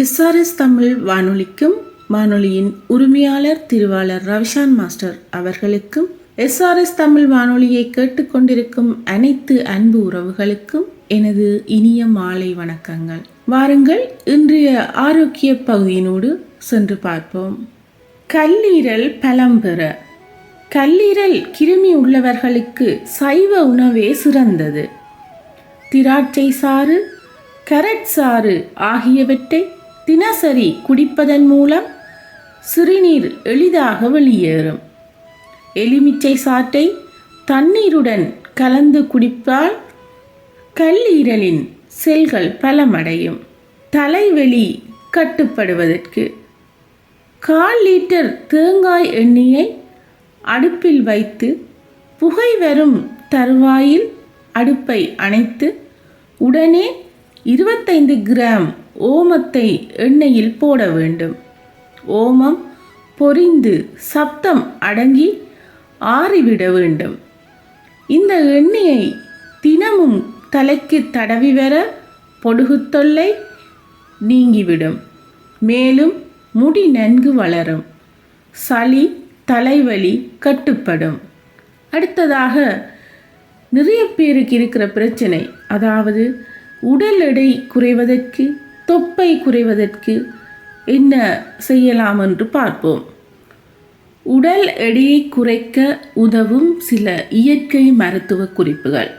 SRS Tamil வானொலிக்கும் வானொலியின் உரிமையாளர் திருவாளர் ரவிஷான் மாஸ்டர் அவர்களுக்கும் எஸ்ஆர்எஸ் தமிழ் வானொலியை கேட்டுக்கொண்டிருக்கும் அனைத்து அன்பு உறவுகளுக்கும் எனது இனிய மாலை வணக்கங்கள். வாருங்கள் இன்றைய ஆரோக்கிய பகுதியினோடு சென்று பார்ப்போம். கல்லீரல் பலம் பெற. கல்லீரல் கிருமி உள்ளவர்களுக்கு சைவ உணவே சிறந்தது. திராட்சை சாறு கரட் சாறு ஆகியவற்றை தினசரி குடிப்பதன் மூலம் சிறுநீர் எளிதாக வெளியேறும். எலுமிச்சை சாற்றை தண்ணீருடன் கலந்து குடிப்பால் கல்லீரலின் செல்கள் பலமடையும். தலைவலி கட்டுப்படுவதற்கு கால் லிட்டர் தேங்காய் எண்ணெயை அடுப்பில் வைத்து புகை வரும் தருவாயில் அடுப்பை அணைத்து உடனே இருபத்தைந்து கிராம் ஓமத்தை எண்ணெயில் போட வேண்டும். ஓமம் பொரிந்து சப்தம் அடங்கி ஆறிவிட வேண்டும். இந்த எண்ணெயை தினமும் தலைக்கு தடவி வர பொடுகுத்தொல்லை நீங்கிவிடும். மேலும் முடி நன்கு வளரும். சளி தலைவலி கட்டுப்படும். அடுத்ததாக நிறைய பேருக்கு இருக்கிற பிரச்சனை. அதாவது உடல் எடை குறைவதற்கு தொப்பை குறைவதற்கு என்ன செய்யலாம் என்று பார்ப்போம். உடல் எடையை குறைக்க உதவும் சில இயற்கை மருத்துவ குறிப்புகள்.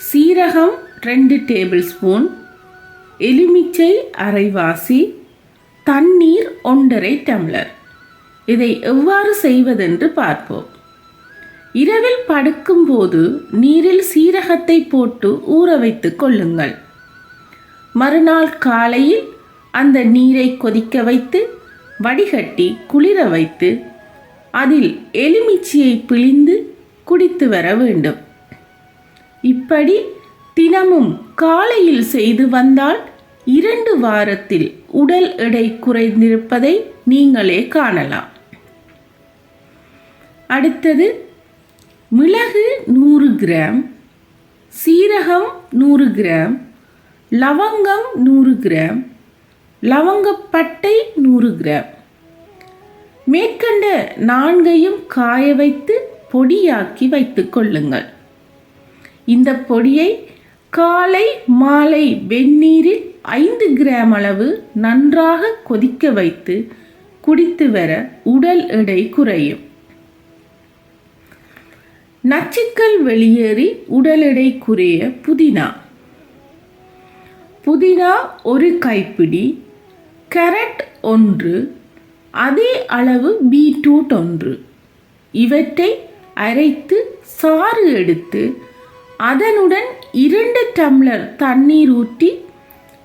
சீரகம் ரெண்டு டேபிள் ஸ்பூன் எலுமிச்சை அரைவாசி தண்ணீர் ஒன்றரை டம்ளர். இதை எவ்வாறு செய்வதென்று பார்ப்போம். இரவில் படுக்கும்போது நீரில் சீரகத்தை போட்டு ஊற வைத்து கொள்ளுங்கள். மறுநாள் காலையில் அந்த நீரை கொதிக்க வைத்து வடிகட்டி குளிர வைத்து அதில் எலுமிச்சியை பிழிந்து குடித்து வர வேண்டும். இப்படி தினமும் காலையில் செய்து வந்தால் இரண்டு வாரத்தில் உடல் எடை குறைந்திருப்பதை நீங்களே காணலாம். அடுத்தது மிளகு நூறு கிராம் சீரகம் நூறு கிராம் லவங்கம் நூறு கிராம் லவங்கப்பட்டை நூறு கிராம். மேற்கண்ட நான்கையும் காய வைத்து பொடியாக்கி வைத்துக் கொள்ளுங்கள். இந்த பொடியை காலை மாலை வெந்நீரில் ஐந்து கிராம் அளவு நன்றாக கொதிக்க வைத்து குடித்து வர உடல் எடை குறையும். நச்சுக்கள் வெளியேறி உடல் எடை குறைய புதினா. புதினா ஒரு கைப்பிடி கேரட் ஒன்று அதே அளவு பீட்ரூட் ஒன்று. இவற்றை அரைத்து சாறு எடுத்து அதனுடன் இரண்டு டம்ளர் தண்ணீர் ஊற்றி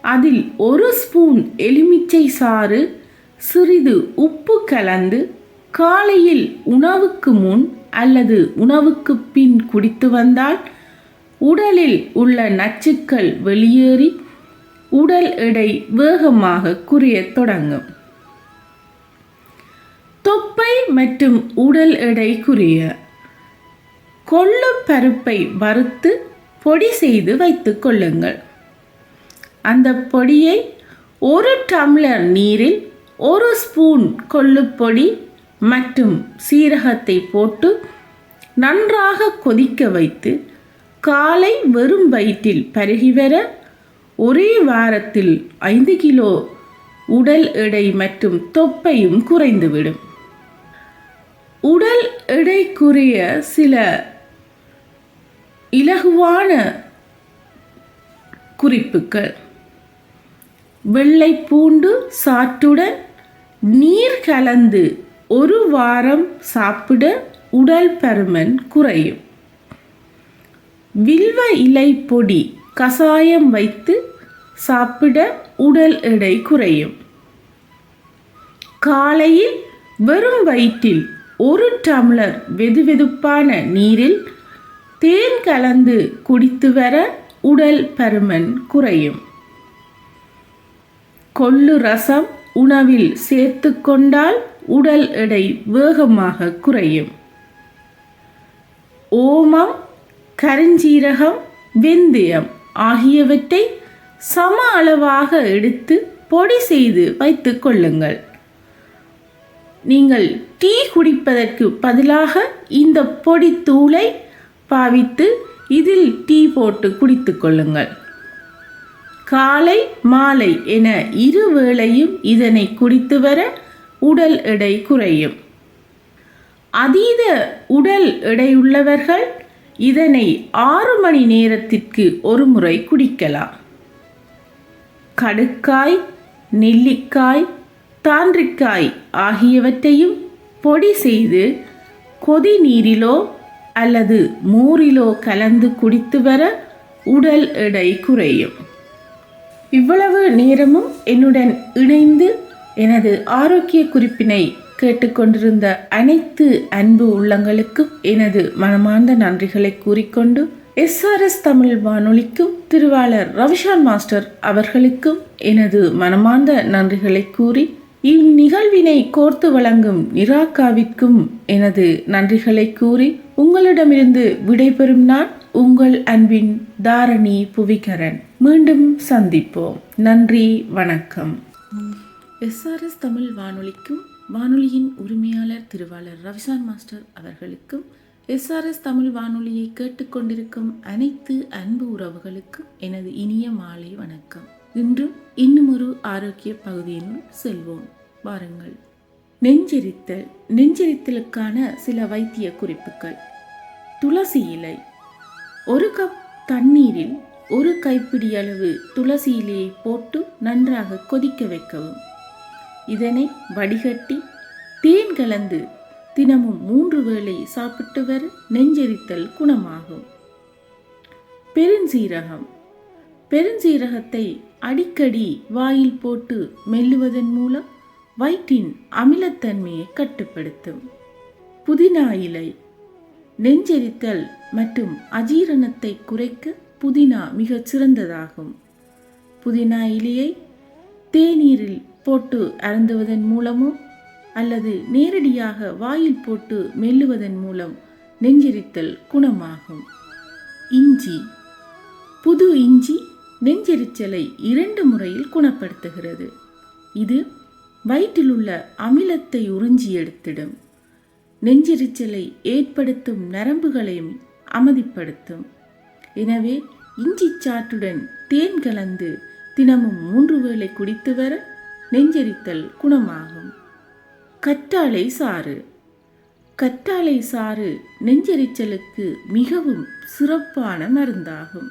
அதில் ஒரு ஸ்பூன் எலுமிச்சை சாறு சிறிது உப்பு கலந்து காலையில் உணவுக்கு முன் அல்லது உணவுக்கு பின் குடித்து வந்தால் உடலில் உள்ள நச்சுக்கள் வெளியேறி உடல் எடை வேகமாக குறையத் தொடங்கும். தொப்பை மற்றும் உடல் எடை குறைய கொள்ளு பருப்பை வறுத்து பொடி செய்து வைத்துக் கொள்ளுங்கள். அந்த பொடியை ஒரு டம்ளர் நீரில் ஒரு ஸ்பூன் கொள்ளுப்பொடி மற்றும் சீரகத்தை போட்டு நன்றாக கொதிக்க வைத்து காலை வெறும் வயிற்றில் பருகி வர ஒரே வாரத்தில் ஐந்து கிலோ உடல் எடை மற்றும் தொப்பையும் குறைந்துவிடும். உடல் எடைக்குரிய சில இலகுவான குறிப்புகள். வெள்ளை பூண்டு சாற்றுடன் நீர் கலந்து ஒரு வாரம் சாப்பிட உடல் பருமன் குறையும். வில்வ இலை பொடி கசாயம் வைத்து சாப்பிட உடல் எடை குறையும். காலையில் வெறும் வயிற்றில் ஒரு டம்ளர் வெதுவெதுப்பான நீரில் தேன் கலந்து குடித்து வர உடல் பருமன் குறையும். கொள்ளு ரசம் உணவில் சேர்த்து கொண்டால் உடல் எடை வேகமாக குறையும். ஓமம் கருஞ்சீரகம் வெந்தயம் ஆகியவற்றை சம அளவாக எடுத்து பொடி செய்து வைத்து கொள்ளுங்கள். நீங்கள் டீ குடிப்பதற்கு பதிலாக இந்த பொடி தூளை பாவித்து இதில் டீ போட்டு குடித்து கொள்ளுங்கள். காலை மாலை என இரு வேளையும் இதனை குடித்து வர உடல் எடை குறையும். அதீத உடல் எடையுள்ளவர்கள் இதனை ஆறு மணி நேரத்திற்கு ஒரு முறை குடிக்கலாம். கடுக்காய் நெல்லிக்காய் தாண்டிக்காய் ஆகியவற்றையும் பொடி செய்து கொதி நீரிலோ அல்லது மோரிலோ கலந்து குடித்து வர உடல் எடை குறையும். இவ்வளவு நேரமும் என்னுடன் இணைந்து எனது ஆரோக்கிய குறிப்பினை கேட்டுக்கொண்டிருந்த அனைத்து அன்பு உள்ளங்களுக்கும் எனது மனமார்ந்த நன்றிகளை கூறிக்கொண்டு எஸ்ஆர்எஸ் தமிழ் வானொலிக்கும் திருவாளர் ரவிஷான் மாஸ்டர் அவர்களுக்கும் எனது மனமார்ந்த நன்றிகளை கூறி இந்நிகழ்வினை கோர்த்து வழங்கும் நிராகாவிற்கும் எனது நன்றிகளை கூறி உங்களிடமிருந்து விடைபெறும் நான் உங்கள் அன்பின் தாரணி புவிகரன். மீண்டும் சந்திப்போம். நன்றி வணக்கம். எஸ்ஆர்எஸ் தமிழ் வானொலிக்கும் வானொலியின் உரிமையாளர் திருவாளர் ரவிசான் மாஸ்டர் அவர்களுக்கும் எஸ்ஆர்எஸ் தமிழ் வானொலியை கேட்டுக்கொண்டிருக்கும் அனைத்து அன்பு உறவுகளுக்கும் எனது இனிய மாலை வணக்கம். இன்றும் இன்னும் ஒரு ஆரோக்கிய பகுதியினுள் செல்வோம். வாருங்கள். நெஞ்செரித்தல் நெஞ்செரித்தலுக்கான சில வைத்திய குறிப்புகள். துளசி இலை. ஒரு கப் தண்ணீரில் ஒரு கைப்பிடி அளவு துளசி இலையை போட்டு நன்றாக கொதிக்க வைக்கவும். இதனை வடிகட்டி தேன் கலந்து தினமும் மூன்று வேளை சாப்பிட்டு வர நெஞ்செரித்தல் குணமாகும். பெருஞ்சீரகம். பெருஞ்சீரகத்தை அடிக்கடி வாயில் போட்டு மெல்லுவதன் மூலம் வயிற்றின் அமிலத்தன்மையை கட்டுப்படுத்தும். புதினா இலை. நெஞ்செரித்தல் மற்றும் அஜீரணத்தை குறைக்க புதினா மிகச் சிறந்ததாகும். புதினா இலையை தேநீரில் போட்டு அருந்துவதன் மூலமும் அல்லது நேரடியாக வாயில் போட்டு மெல்லுவதன் மூலம் நெஞ்செரித்தல் குணமாகும். இஞ்சி. புது இஞ்சி நெஞ்செரிச்சலை இரண்டு முறையில் குணப்படுத்துகிறது. இது வயிற்றிலுள்ள அமிலத்தை உறிஞ்சி எடுத்திடும். நெஞ்செரிச்சலை ஏற்படுத்தும் நரம்புகளையும் அமைதிப்படுத்தும். எனவே இஞ்சி சாற்றுடன் தேன் கலந்து தினமும் மூன்று வேளை குடித்து வர நெஞ்செரித்தல் குணமாகும். கற்றாழை சாறு. கற்றாழை சாறு நெஞ்செரிச்சலுக்கு மிகவும் சிறப்பான மருந்தாகும்.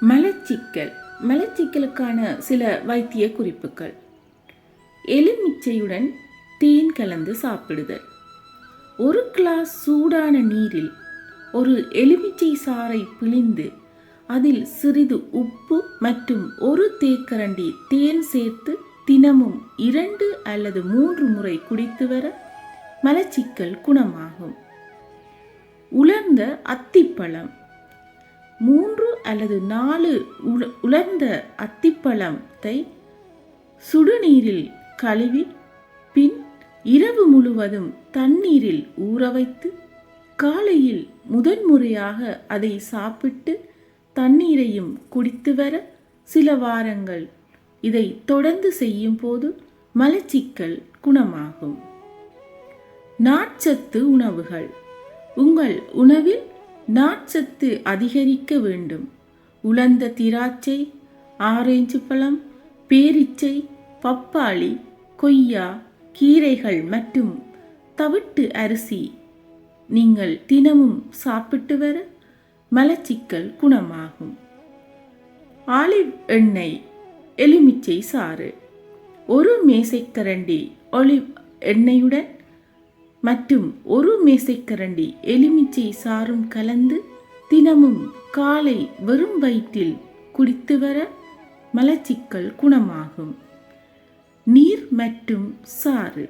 மலச்சிக்கல். மலச்சிக்கலுக்கான சில வைத்திய குறிப்புகள். எலுமிச்சையுடன் தேன் கலந்து சாப்பிடுதல். ஒரு கிளாஸ் சூடான நீரில் ஒரு எலுமிச்சை சாறை பிழிந்து அதில் சிறிது உப்பு மற்றும் ஒரு தேக்கரண்டி தேன் சேர்த்து தினமும் இரண்டு அல்லது மூன்று முறை குடித்து வர மலச்சிக்கல் குணமாகும். உலர்ந்த அத்திப்பழம். மூன்று அல்லது நாலு உலர்ந்த அத்திப்பழத்தை சுடுநீரில் கழுவி பின் இரவு முழுவதும் தண்ணீரில் ஊற வைத்து காலையில் முதன்முறையாக அதை சாப்பிட்டு தண்ணீரையும் குடித்து வர சில வாரங்கள் இதை தொடர்ந்து செய்யும் போது மலச்சிக்கல் குணமாகும். நாட்சத்து உணவுகள். உங்கள் உணவில் நாட்சத்து அதிகரிக்க வேண்டும். உலர்ந்த திராட்சை ஆரஞ்சு பழம் பேரிச்சை பப்பாளி கொய்யா கீரைகள் மற்றும் தவிட்டு அரிசி. நீங்கள் தினமும் சாப்பிட்டு வர மலச்சிக்கல் குணமாகும். ஆலிவ் எண்ணெய் எலுமிச்சை சாறு. ஒரு மேசைக்கரண்டி ஒலிவ் எண்ணெயுடன் மற்றும் ஒரு மேசைக்கரண்டி எலுமிச்சை சாறும் கலந்து தினமும் காலை வெறும் வயிற்றில் குடித்து வர மலச்சிக்கல் குணமாகும். நீர் மற்றும் சாறு.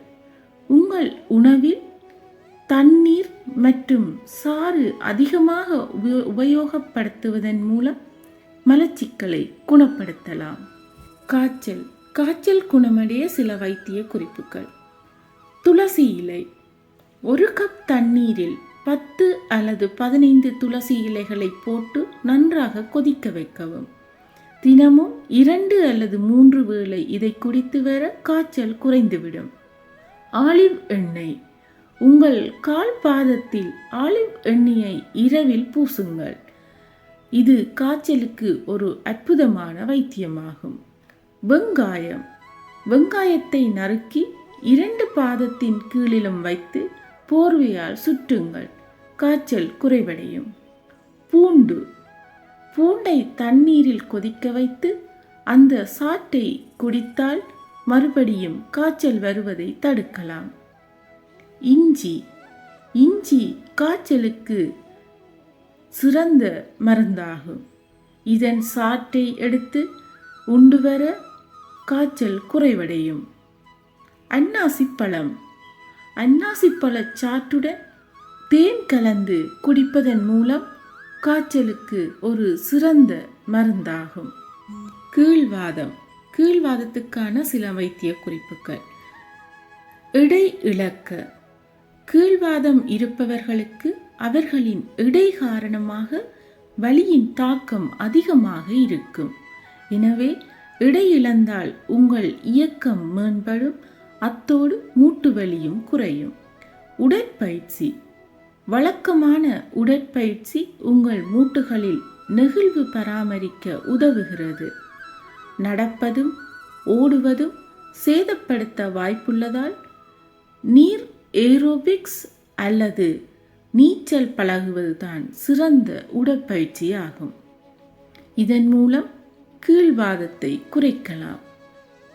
உங்கள் உணவில் தண்ணீர் மற்றும் சாறு அதிகமாக உபயோகப்படுத்துவதன் மூலம் மலச்சிக்கலை குணப்படுத்தலாம். காய்ச்சல். காய்ச்சல் குணமடைய சில வைத்திய குறிப்புகள். துளசி இலை. ஒரு கப் தண்ணீரில் பத்து அல்லது பதினைந்து துளசி இலைகளை போட்டு நன்றாக கொதிக்க வைக்கவும். தினமும் இரண்டு அல்லது மூன்று வேளை இதை குடித்து வர காய்ச்சல் குறைந்துவிடும். ஆலிவ் எண்ணெய். உங்கள் கால் பாதத்தில் ஆலிவ் எண்ணெயை இரவில் பூசுங்கள். இது காய்ச்சலுக்கு ஒரு அற்புதமான வைத்தியமாகும். வெங்காயம். வெங்காயத்தை நறுக்கி இரண்டு பாதத்தின் கீழிலும் வைத்து போர்வையால் சுற்றுங்கள் காய்ச்சல் குறைவடையும். பூண்டு. பூண்டை தண்ணீரில் கொதிக்க வைத்து அந்த சாற்றை குடித்தால் மறுபடியும் காய்ச்சல் வருவதை தடுக்கலாம். இஞ்சி. இஞ்சி காய்ச்சலுக்கு சிறந்த மருந்தாகும். இதன் சாற்றை எடுத்து உண்டு வர காய்ச்சல் குறைவடையும். அன்னாசிப்பழம். அன்னாசிப்பழச் சாற்றுடன் தேன் கலந்து குடிப்பதன் மூலம் காய்ச்சலுக்கு ஒரு சிறந்த மருந்தாகும். கீழ்வாதம். கீழ்வாதத்துக்கான சில வைத்திய குறிப்புகள். இடை இழக்க கீழ்வாதம் இருப்பவர்களுக்கு அவர்களின் இடை காரணமாக வலியின் தாக்கம் அதிகமாக இருக்கும். எனவே இடையிழந்தால் உங்கள் இயக்கம் மேம்படும் அத்தோடு மூட்டு வலியும் குறையும். உடற்பயிற்சி. வழக்கமான உடற்பயிற்சி உங்கள் மூட்டுகளில் நெகிழ்வு பராமரிக்க உதவுகிறது. நடப்பதும் ஓடுவதும் சேதப்படுத்த வாய்ப்புள்ளதால் நீர் ஏரோபிக்ஸ் அல்லது நீச்சல் பழகுவதுதான் சிறந்த உடற்பயிற்சியாகும். இதன் மூலம் கீழ்வாதத்தை குறைக்கலாம்.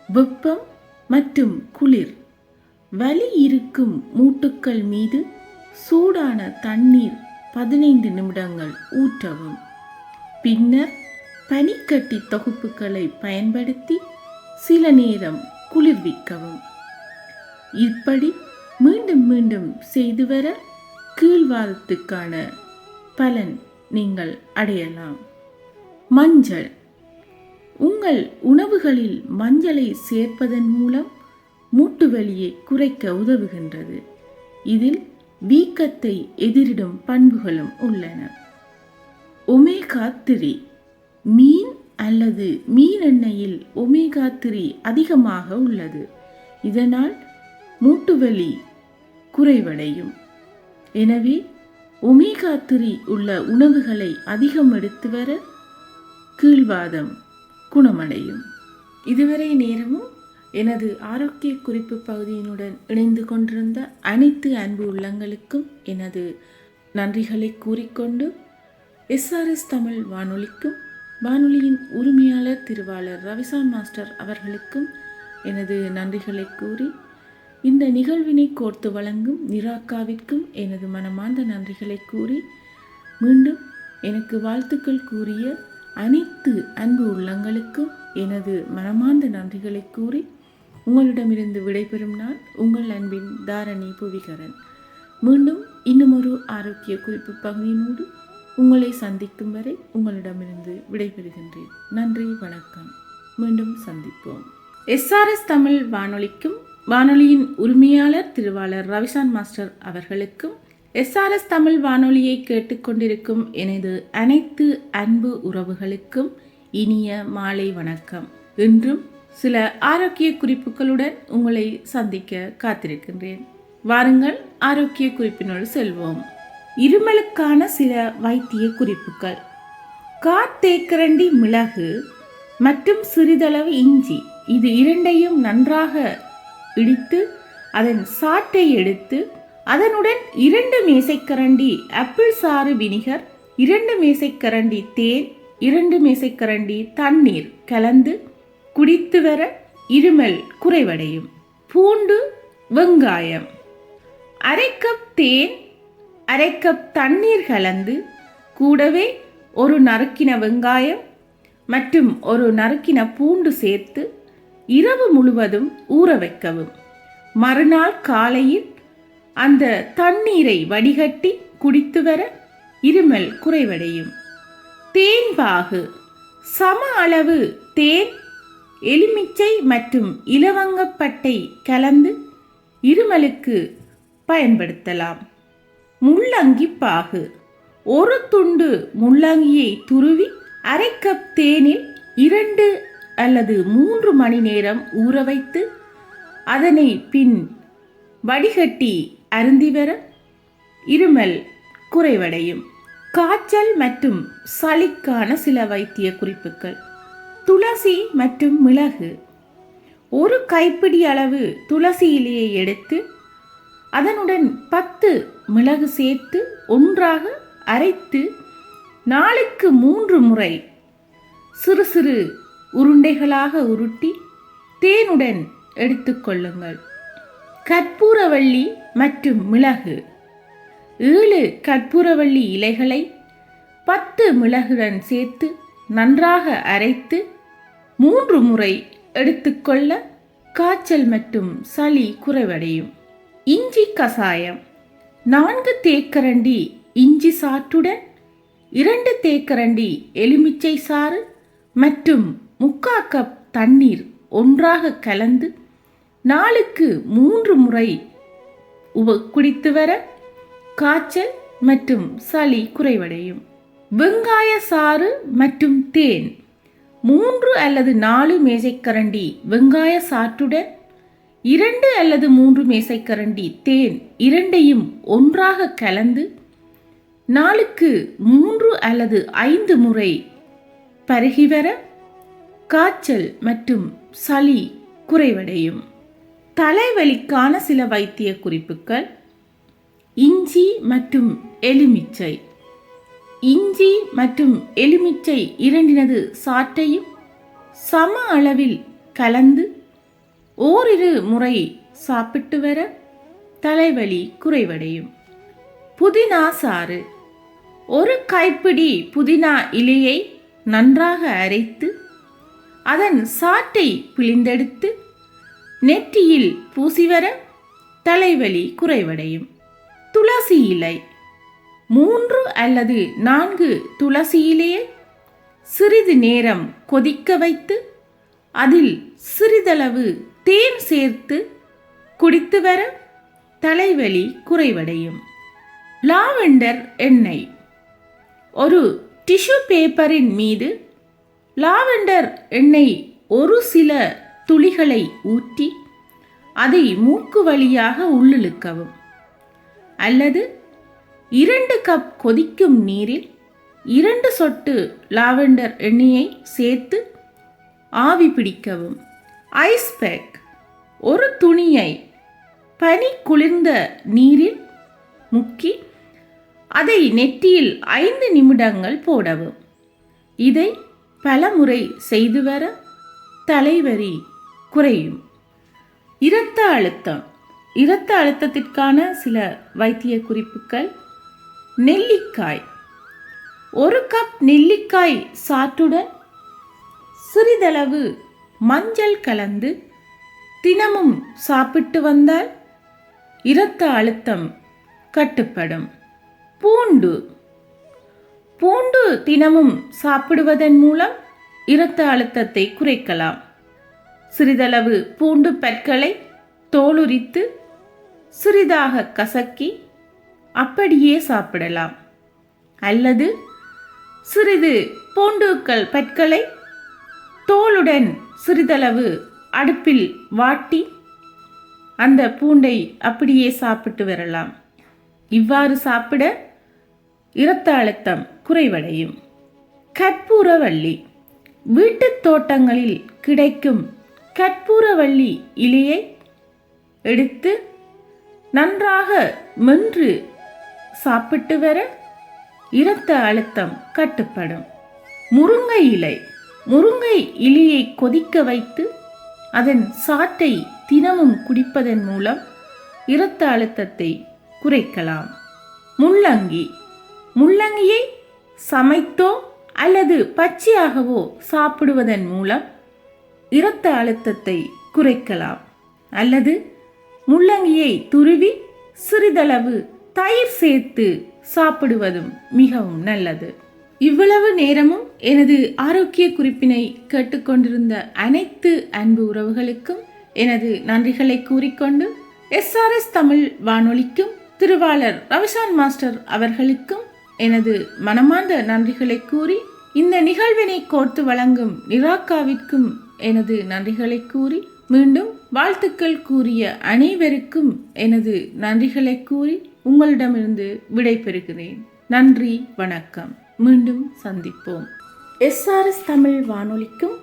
வெப்பம் மற்றும் குளிர். வலி இருக்கும் மூட்டுக்கள் மீது சூடான தண்ணீர் பதினைந்து நிமிடங்கள் ஊற்றவும். பின்னர் பனிக்கட்டி தொகுப்புகளை பயன்படுத்தி சில நேரம் குளிர்விக்கவும் இப்படி மீண்டும் மீண்டும் செய்து வர கீழ்வாதத்துக்கான பலன் நீங்கள் அடையலாம். மஞ்சள். உங்கள் உணவுகளில் மஞ்சளை சேர்ப்பதன் மூலம் மூட்டு வலியை குறைக்க உதவுகின்றது. இதில் வீக்கத்தை எதிரிடும் பண்புகளும் உள்ளன. Omega three. மீன் அல்லது மீன் எண்ணெயில் ஒமேகா த்ரீ அதிகமாக உள்ளது. இதனால் மூட்டுவலி குறைவடையும். எனவே ஒமேகா த்ரீ உள்ள உணவுகளை அதிகம் எடுத்து வர கீழ்வாதம் குணமடையும். இதுவரை நேரமும் எனது ஆரோக்கிய குறிப்பு பகுதியினுடன் இணைந்து கொண்டிருந்த அனைத்து அன்பு உள்ளங்களுக்கும் எனது நன்றிகளை கூறிக்கொண்டு எஸ்ஆர்எஸ் தமிழ் வானொலிக்கும் வானொலியின் உரிமையாளர் திருவாளர் ரவிசான் மாஸ்டர் அவர்களுக்கும் எனது நன்றிகளை கூறி இந்த நிகழ்வினை கோர்த்து வழங்கும் நிராக்காவிற்கும் எனது மனமார்ந்த நன்றிகளை கூறி மீண்டும் எனக்கு வாழ்த்துக்கள் கூறிய அனைத்து அன்பு உள்ளங்களுக்கும் எனது மனமார்ந்த நன்றிகளை கூறி உங்களிடமிருந்து விடைபெறும் நான் உங்கள் அன்பின் தாரணி புவிகரன். மீண்டும் இன்னுமொரு ஆரோக்கிய குறிப்பு பகுதியினோடு உங்களை சந்திக்கும் வரை உங்களிடமிருந்து விடைபெறுகின்றேன். நன்றி வணக்கம். மீண்டும் சந்திப்போம். எஸ்ஆர்எஸ் தமிழ் வானொலிக்கும் வானொலியின் உரிமையாளர் திருவாளர் ரவிசான் மாஸ்டர் அவர்களுக்கும் எஸ்ஆர்எஸ் தமிழ் வானொலியை கேட்டுக்கொண்டிருக்கும் எனது அனைத்து அன்பு உறவுகளுக்கும் இனிய மாலை வணக்கம். இன்றும் சில ஆரோக்கிய குறிப்புகளுடன் உங்களை சந்திக்க காத்திருக்கின்றேன். வாருங்கள் ஆரோக்கிய குறிப்பினோடு செல்வோம். இருமலுக்கான சில வைத்திய குறிப்புகள். காத்தேக்கரண்டி மிளகு மற்றும் சிறிதளவு இஞ்சி இது இரண்டையும் நன்றாக இடித்து அதன் சாட்டை எடுத்து அதனுடன் இரண்டு மேசைக்கரண்டி ஆப்பிள் சாறு வினிகர் இரண்டு மேசைக்கரண்டி தேன் இரண்டு மேசைக்கரண்டி தண்ணீர் கலந்து குடித்து வர இருமல் குறைவடையும். பூண்டு வெங்காயம். அரை கப் தேன் அரை கப் தண்ணீர் கலந்து கூடவே ஒரு நறுக்கின வெங்காயம் மற்றும் ஒரு நறுக்கின பூண்டு சேர்த்து இரவு முழுவதும் ஊற வைக்கவும். மறுநாள் காலையில் அந்த தண்ணீரை வடிகட்டி குடித்து வர இருமல் குறைவடையும். தேன் பாகு சம அளவு தேன் எலுமிச்சை மற்றும் இலவங்கப்பட்டை கலந்து இருமலுக்கு பயன்படுத்தலாம். முள்ளங்கி பாகு ஒரு துண்டு முள்ளங்கியை துருவி அரை கப் தேனில் இரண்டு அல்லது மூன்று மணி நேரம் ஊற வைத்து அதனை பின் வடிகட்டி அருந்தி வர இருமல் குறைவடையும். காய்ச்சல் மற்றும் சளிக்கான சில வைத்திய குறிப்புகள். துளசி மற்றும் மிளகு. ஒரு கைப்பிடி அளவு துளசி இலையை எடுத்து அதனுடன் பத்து மிளகு சேர்த்து ஒன்றாக அரைத்து நாளுக்கு மூன்று முறை சிறு சிறு உருண்டைகளாக உருட்டி தேனுடன் எடுத்துக்கொள்ளுங்கள் கற்பூரவள்ளி மற்றும் மிளகு. ஏழு கற்பூரவள்ளி இலைகளை பத்து மிளகுடன் சேர்த்து நன்றாக அரைத்து மூன்று முறை எடுத்துக்கொள்ள காய்ச்சல் மற்றும் சளி குறைவடையும். இஞ்சி கசாயம் நான்கு தேக்கரண்டி இஞ்சி சாற்றுடன் இரண்டு தேக்கரண்டி எலுமிச்சை சாறு மற்றும் முக்கா கப் தண்ணீர் ஒன்றாக கலந்து நாளுக்கு மூன்று முறை உப குடித்து வர காய்ச்சல் மற்றும் சளி குறைவடையும். வெங்காய சாறு மற்றும் தேன். மூன்று அல்லது நாலு மேசைக்கரண்டி வெங்காய சாற்றுடன் இரண்டு அல்லது மூன்று மேசைக்கரண்டி தேன் இரண்டையும் ஒன்றாக கலந்து நாளுக்கு மூன்று அல்லது ஐந்து முறை பருகி வர காய்ச்சல் மற்றும் சளி குறைவடையும். தலைவலிக்கான சில வைத்திய குறிப்புகள். இஞ்சி மற்றும் எலுமிச்சை. இஞ்சி மற்றும் எலுமிச்சை இரண்டினது சாற்றையும் சம அளவில் கலந்து ஓரிரு முறை சாப்பிட்டு வர தலைவலி குறைவடையும். புதினா சாறு. ஒரு கைப்பிடி புதினா இலையை நன்றாக அரைத்து அதன் சாட்டை பிழிந்தெடுத்து நெற்றியில் பூசி வர தலைவலி குறைவடையும். துளசி இலை. மூன்று அல்லது நான்கு துளசி இலையை சிறிது நேரம் கொதிக்க வைத்து அதில் சிறிதளவு தேன் சேர்த்து குடித்து வர தலைவலி குறைவடையும். லாவெண்டர் எண்ணெய். ஒரு டிஷ்யூ பேப்பரின் மீது லாவெண்டர் எண்ணெய் ஒரு சில துளிகளை ஊற்றி அதை மூக்கு வழியாக உள்ளிழுக்கவும். அல்லது இரண்டு கப் கொதிக்கும் நீரில் இரண்டு சொட்டு லாவெண்டர் எண்ணெயை சேர்த்து ஆவி பிடிக்கவும். ஐஸ் பேக் ஒரு துணியை பனி குளிர்ந்த நீரில் முக்கி அதை நெற்றியில் ஐந்து நிமிடங்கள் போடவும். இதை பலமுறை செய்து வர தலைவரி குறையும். இரத்த அழுத்தம். இரத்த அழுத்தத்திற்கான சில வைத்திய குறிப்புகள். நெல்லிக்காய். ஒரு கப் நெல்லிக்காய் சாற்றுடன் சிறிதளவு மஞ்சள் கலந்து தினமும் சாப்பிட்டு வந்தால் இரத்த அழுத்தம் கட்டுப்படும். பூண்டு. பூண்டு தினமும் சாப்பிடுவதன் மூலம் இரத்த அழுத்தத்தை குறைக்கலாம். சிறிதளவு பூண்டு பற்களை தோலுரித்து சிறிதாக கசக்கி அப்படியே சாப்பிடலாம். அல்லது சிறிது பூண்டுக்கள் பற்களை தோலுடன் சிறிதளவு அடுப்பில் வாட்டி அந்த பூண்டை அப்படியே சாப்பிட்டு வரலாம். இவ்வாறு சாப்பிட இரத்த அழுத்தம் குறைவடையும். கற்பூரவள்ளி வீட்டுத் தோட்டங்களில் கிடைக்கும் கற்பூரவள்ளி இலையை எடுத்து நன்றாக மென்று சாப்பிட்டு வர இரத்த அழுத்தம் கட்டுப்படும். முருங்கை இலை. முருங்கை இலையை கொதிக்க வைத்து அதன் சாற்றை தினமும் குடிப்பதன் மூலம் இரத்த அழுத்தத்தை குறைக்கலாம். முள்ளங்கி. முள்ளங்கியை சமைத்தோ அல்லது பச்சையாகவோ சாப்பிடுவதன் மூலம் இரத்த அழுத்தத்தை குறைக்கலாம். அல்லது முள்ளங்கியை துருவி சிறிதளவு தயிர் சேர்த்து சாப்பிடுவதும் மிகவும் நல்லது. இவ்வளவு நேரமும் எனது ஆரோக்கிய குறிப்பினை கேட்டுக்கொண்டிருந்த அனைத்து அன்பு உறவுகளுக்கும் எனது நன்றிகளை கூறிக்கொண்டு எஸ்ஆர்எஸ் தமிழ் வானொலிக்கும் திருவாளர் ரவிசான் மாஸ்டர் அவர்களுக்கும் எனது மனமார்ந்த நன்றிகளை கூறி இந்த நிகழ்வினை கோர்த்து வழங்கும் நிராக்காவிற்கும் எனது நன்றிகளை கூறி மீண்டும் வாழ்த்துக்கள் கூறிய அனைவருக்கும் எனது நன்றிகளை கூறி உங்களிடமிருந்து விடைபெறுகிறேன். நன்றி வணக்கம். மீண்டும் சந்திப்போம். எஸ்ஆர்எஸ் தமிழ் வானொலிக்கும்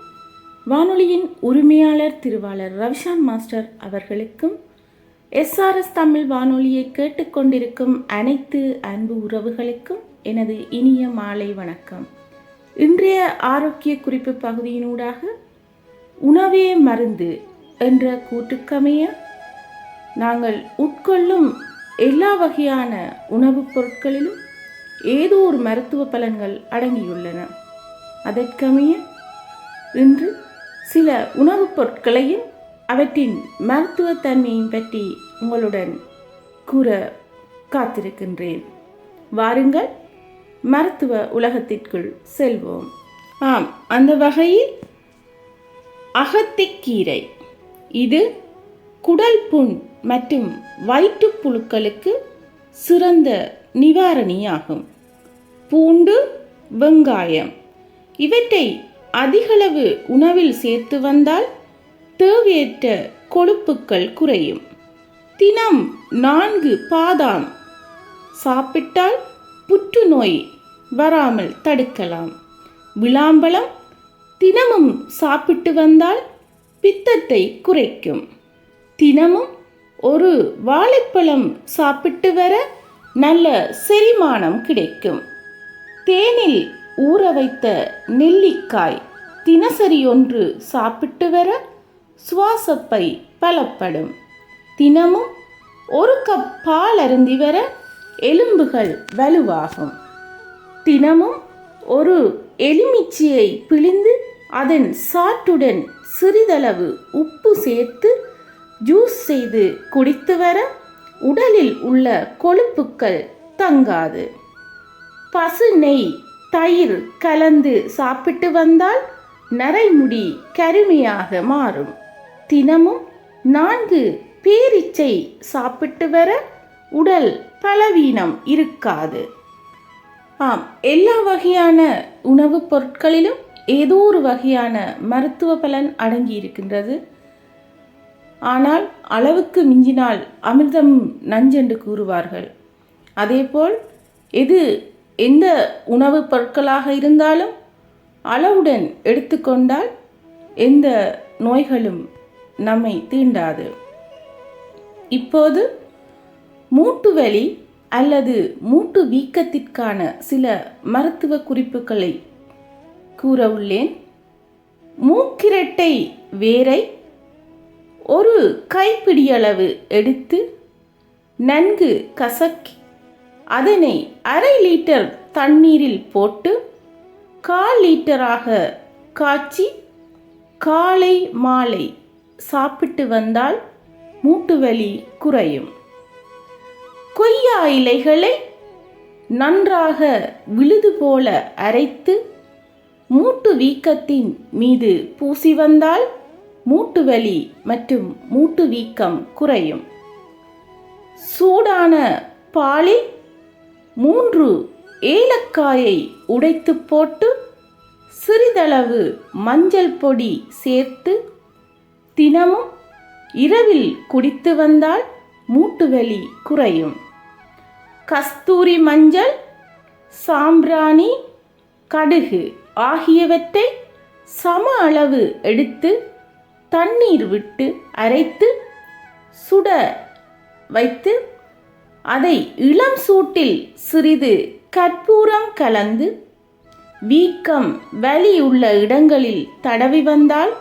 வானொலியின் உரிமையாளர் திருவாளர் ரவிஷான் மாஸ்டர் அவர்களுக்கும் எஸ்ஆர்எஸ் தமிழ் வானொலியை கேட்டுக்கொண்டிருக்கும் அனைத்து அன்பு உறவுகளுக்கும் எனது இனிய மாலை வணக்கம். இன்றைய ஆரோக்கிய குறிப்பு பகுதியினூடாக உணவே மருந்து என்ற கூட்டுக்கமைய நாங்கள் உட்கொள்ளும் எல்லா வகையான உணவுப் பொருட்களிலும் ஏதோ ஒரு மருத்துவ பலன்கள் அடங்கியுள்ளன. அதற்கமைய இன்று சில உணவுப் பொருட்களையும் அவற்றின் மருத்துவத்தன்மையும் பற்றி உங்களுடன் கூற காத்திருக்கின்றேன். வாருங்கள் மருத்துவ உலகத்திற்குள் செல்வோம். ஆம் அந்த வகையில் அகத்திக்கீரை. இது குடல் புண் மற்றும் வயிற்றுப்புழுக்களுக்கு சிறந்த நிவாரணியாகும். பூண்டு வெங்காயம் இவற்றை அதிகளவு உணவில் சேர்த்து வந்தால் தேவையற்ற கொழுப்புக்கள் குறையும். தினம் நான்கு பாதாம் சாப்பிட்டால் புற்றுநோய் வராமல் தடுக்கலாம். விளாம்பழம் தினமும் சாப்பிட்டு வந்தால் பித்தத்தை குறைக்கும். தினமும் ஒரு வாழைப்பழம் சாப்பிட்டு வர நல்ல செரிமானம் கிடைக்கும். தேனில் ஊற வைத்த நெல்லிக்காய் தினசரி ஒன்று சாப்பிட்டு வர சுவாசப்பை பலப்படும். தினமும் ஒரு கப் பால் அருந்தி வர எலும்புகள் வலுவாகும். தினமும் ஒரு எலுமிச்சியை பிழிந்து அதன் சாற்றுடன் சிறிதளவு உப்பு சேர்த்து ஜூஸ் செய்து குடித்து வர உடலில் உள்ள கொழுப்புக்கள் தங்காது. பசு நெய் தயிர் கலந்து சாப்பிட்டு வந்தால் நரைமுடி கருமையாக மாறும். தினமும் நான்கு பேரிச்சை சாப்பிட்டு வர உடல் பலவீனம் இருக்காது. ஆம் எல்லா வகையான உணவுப் பொருட்களிலும் ஏதோ ஒரு வகையான மருத்துவ பலன் அடங்கி இருக்கின்றது ஆனால் அளவுக்கு மிஞ்சினால் அமிர்தம் நஞ்சென்று கூறுவார்கள். அதேபோல் எது எந்த உணவுப் பொருட்களாக இருந்தாலும் அளவுடன் எடுத்துக்கொண்டால் எந்த நோய்களும் நம்மை தீண்டாது. இப்போது மூட்டு வலி அல்லது மூட்டு வீக்கத்திற்கான சில மருத்துவ குறிப்புகளை கூற உள்ளேன் மூக்கிரட்டை வேரை ஒரு கைப்பிடியளவு எடுத்து நன்கு கசக்கி அதனை அரை லிட்டர் தண்ணீரில் போட்டு கால் லிட்டராக காய்ச்சி காலை மாலை சாப்பிட்டு வந்தால் மூட்டுவலி குறையும். கொய்யா இலைகளை நன்றாக விழுது போல அரைத்து மூட்டு வீக்கத்தின் மீது பூசி வந்தால் மூட்டு வலி மற்றும் மூட்டு வீக்கம் குறையும். சூடான பாலில் மூன்று ஏலக்காயை உடைத்து போட்டு சிறிதளவு மஞ்சள் பொடி சேர்த்து தினமும் இரவில் குடித்து வந்தால் மூட்டு வலி குறையும். கஸ்தூரி மஞ்சள் சாம்பிராணி கடுகு. ஆகியவற்றை சம அளவு எடுத்து தண்ணீர் விட்டு அரைத்து சுட வைத்து அதை இளம் சூட்டில் சிறிது கற்பூரம் கலந்து வீக்கம் வலி உள்ள இடங்களில் தடவி வந்தால்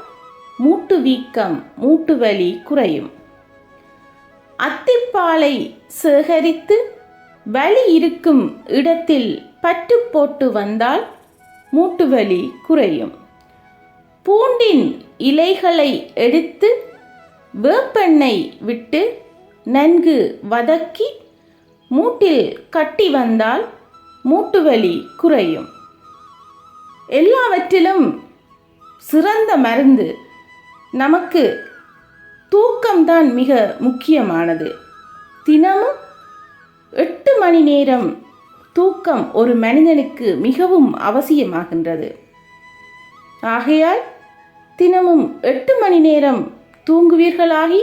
மூட்டு வீக்கம் மூட்டு வலி குறையும். அத்திப்பாலை சேகரித்து வலி இருக்கும் இடத்தில் பற்று போட்டு வந்தால் மூட்டு வலி குறையும். பூண்டின் இலைகளை எடுத்து வேப்பெண்ணெய் விட்டு நன்கு வதக்கி மூட்டில் கட்டி வந்தால் மூட்டு வலி குறையும். எல்லாவற்றிலும் சிறந்த மருந்து நமக்கு தூக்கம்தான் மிக முக்கியமானது. தினமும் எட்டு மணி நேரம் தூக்கம் ஒரு மனிதனுக்கு மிகவும் அவசியமாகின்றது. ஆகையால் தினமும் எட்டு மணி நேரம் தூங்குவீர்களாகி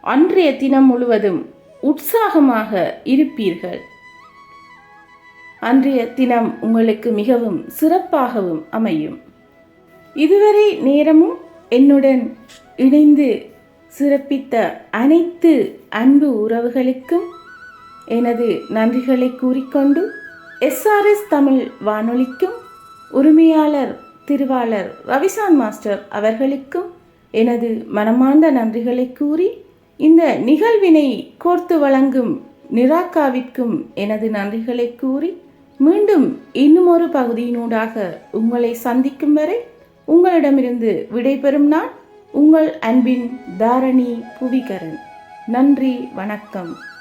அன்றைய தினம் முழுவதும் உற்சாகமாக இருப்பீர்கள். அன்றைய தினம் உங்களுக்கு மிகவும் சிறப்பாகவும் அமையும். இதுவரை நேரமும் என்னுடன் இணைந்து சிறப்பித்த அனைத்து அன்பு உறவுகளுக்கும் எனது நன்றிகளை கூறிக்கொண்டு எஸ்ஆர்எஸ் தமிழ் வானொலிக்கும் உரிமையாளர் திருவாளர் ரவிசான் மாஸ்டர் அவர்களுக்கும் எனது மனமார்ந்த நன்றிகளை கூறி இந்த நிகழ்வினை கோர்த்து வழங்கும் நிராக்காவிற்கும் எனது நன்றிகளை கூறி மீண்டும் இன்னும் ஒரு பகுதியினூடாக உங்களை சந்திக்கும் வரை உங்களிடமிருந்து விடைபெறும் நான் உங்கள் அன்பின் தாரணி புவிகரன். நன்றி வணக்கம்.